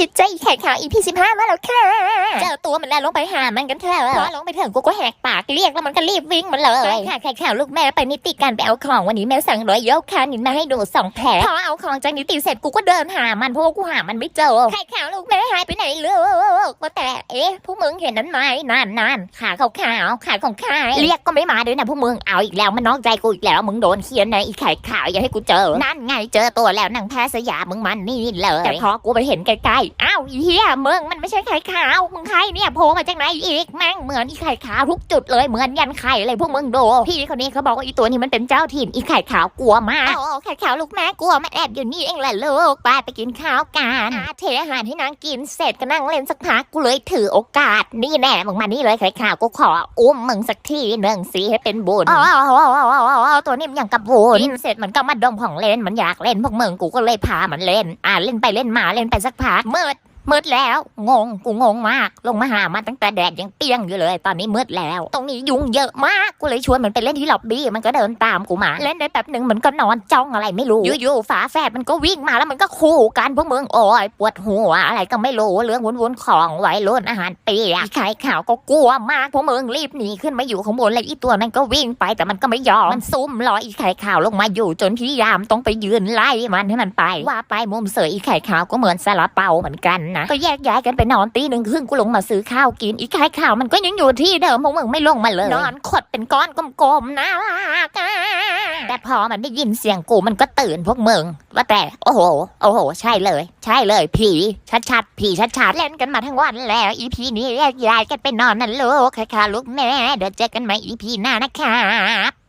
จิตใจแข็งขาวอีพีสิบห้ามาแล้วค่ะ เจอตัวมันแล้วลงไปหามันกันเถอะพอลงไปถึงกูก็แหกปากเรียกแล้วมันก็รีบวิ่งมาเลยค่ะแขกข่าวลูกแม่ไปนิติการไปเอาของวันนี้แม่สั่งร้อยยกคานินมาให้ดูสองแผลพอเอาของจากนิติเสร็จกูก็เดินหามันเพราะว่ากูหามันไม่เจอแขกข่าวลูกแม่หายไปไหนลูกว่าแต่เอ๊ะพวกมึงเห็นนั้นไหมนานนานขาขาวขาวๆขาของใครเรียกก็ไม่มาด้วยนะพวกมึงเอาอีกแล้วมันนอกใจกูอีกแล้วมึงโดนเคียนนะอีไข่ขาวอย่าให้กูเจอ นั่นไงเจอตัวแล้วนางแพ้สยามมึงมันนี่เลยแต่พอกูไปเห็นไกลๆอ้าวอีเหี้ยมึงมันไม่ใช่ไข่ขาวมึงใครเนี่ยโผล่มาจากไหนอีกแม่งเหมือนอีไข่ขาวทุกจุดเลยเหมือนยันไข่เลยพวกมึงดูพี่คนนี้เขาบอกว่าอีตัวนี้มันเป็นเจ้าถิ่นอีไข่ขาวกลัวมากโอ้ไข่ขาวลูกแม่กลัวมันแอบอยู่นี่เองแหละลูกไปไปกินข้าวกันอ่าเทอาหารให้นางกินเสร็จก็นั่งเล่นสักพักกูเลยถือโอกาสนี่แน่มึงมานี่เลยไข่ขาวกูขออุ้มมึงสักทีหนึ่งสิให้เป็นบุญอ๋อตัวนี้มันอย่างกับบุญกินเสร็จมันก็มาดมของเล่นมันอยากเล่นพวกมึงกูก็เลยพามันเล่น อ่าเล่นไปเล่นมาเล่นไปสักพักมืด มืดแล้ว งง กูงงมาก ลงมาหามันตั้งแต่แดดยังเปี้ยงอยู่เลย ตอนนี้มืดแล้ว ตรงนี้ยุงเยอะมาก กูเลยชวนมันไปเล่นที่ล็อบบี้ มันก็เดินตามกูมา เล่นได้แป๊บหนึ่งมันก็นอนจ้องอะไรไม่รู้ อยู่ๆ ฝาแฝดมันก็วิ่งมาแล้วมันก็คู่กันพวกมึง โอ้ยปวดหัวอะไรก็ไม่รู้ เรื่องวุ่นๆ ของไว้รุ่นอาหารเปียกไข่ขาวก็กลัวมากพวกมึงรีบหนีขึ้นมาอยู่ข้างบนเลยอีตัวนั้นก็วิ่งไปแต่มันก็ไม่ยอม มันซุ่มรออีไข่ขาวลงมาอยู่จนพี่ยามต้องไปยืนไล่มันให้มันไป ว่าไปมุมเสยอีไข่ขาวก็เหมือนซาลาเปาเหมือนกันนะก็แยกย้ายกันไปนอนตีหนึ่งครึ่งกูลงมาซื้อข้าวกินอีไข่ขาวมันก็ยังอยู่ที่เดิมพวกมึงไม่ลงมาเลยนอนขดเป็นก้อนกลมๆนะแต่พอมันได้ยินเสียงกูมันก็ตื่นพวกมึงว่าแต่โอ้โหโอ้โห ใช่เลย ใช่เลย ผีชัดๆผีชัดๆเล่นกันมาทั้งวันแล้ว อีพีนี้แยกย้ายกันไปนอนนั่นลูกค่ะลูกแม่เดี๋ยวเจอกันใหม่อีพีหน้านะครับ